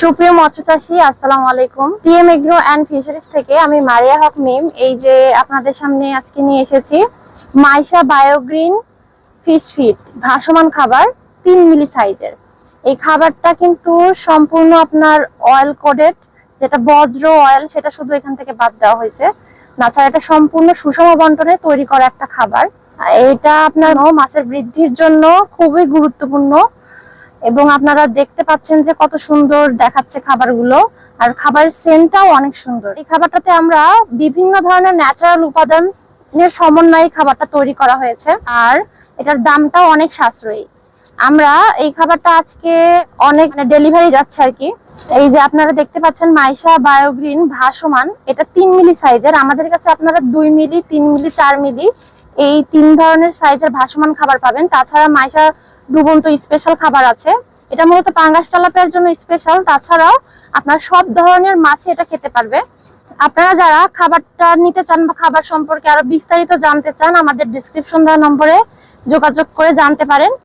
সুপ্রিয় মৎস্য চাষী আসসালামু আলাইকুম। টিএম এগ্রো অ্যান্ড ফিশারিজ থেকে আমি মারিয়া হক মিম। এই যে আপনাদের সামনে আজকে নিয়ে এসেছি, মাইশা বায়োগ্রিন ফিশ ফিট ভাসমান খাবার, তিন মিলি সাইজের। এই খাবারটা কিন্তু সম্পূর্ণ আপনার অয়েল কোডেড যেটা বজ্র অয়েল সেটা শুধু এখান থেকে বাদ দেওয়া হয়েছে। তাছাড়া এটা সম্পূর্ণ সুষম বন্টনে তৈরি করা একটা খাবার। এটা আপনার মাছের বৃদ্ধির জন্য খুবই গুরুত্বপূর্ণ। এবং আপনারা দেখতে পাচ্ছেন যে কত সুন্দর দেখাচ্ছে খাবারগুলো, আর খাবারের সেন্টটাও অনেক সুন্দর। এই খাবারটাতে আমরা বিভিন্ন ধরনের ন্যাচারাল উপাদানের সমন্বয়ে খাবারটা তৈরি করা হয়েছে, আর এটার দামটাও অনেক সাশ্রয়ী। আমরা এই খাবারটা আজকে অনেক ডেলিভারি যাচ্ছে আর কি। এই যে আপনারা দেখতে পাচ্ছেন মাইশা বায়োগ্রিন ভাসমান, এটা তিন মিলি সাইজের আমাদের কাছে আপনারা দুই মিলি, তিন মিলি, চার মিলি এই তিন ধরনের সাইজের ভাসমান খাবার পাবেন। তাছাড়া মাইশা ডুবন্ত স্পেশাল খাবার আছে। এটা মূলত পাঙ্গাস তালাপের জন্য স্পেশাল তাছাড়াও আপনার সব ধরনের মাছে এটা খেতে পারবে। আপনারা যারা খাবারটা নিতে চান বা খাবার সম্পর্কে আরও বিস্তারিত জানতে চান, আমাদের ডিসক্রিপশন দেওয়া নম্বরে যোগাযোগ করে জানতে পারেন।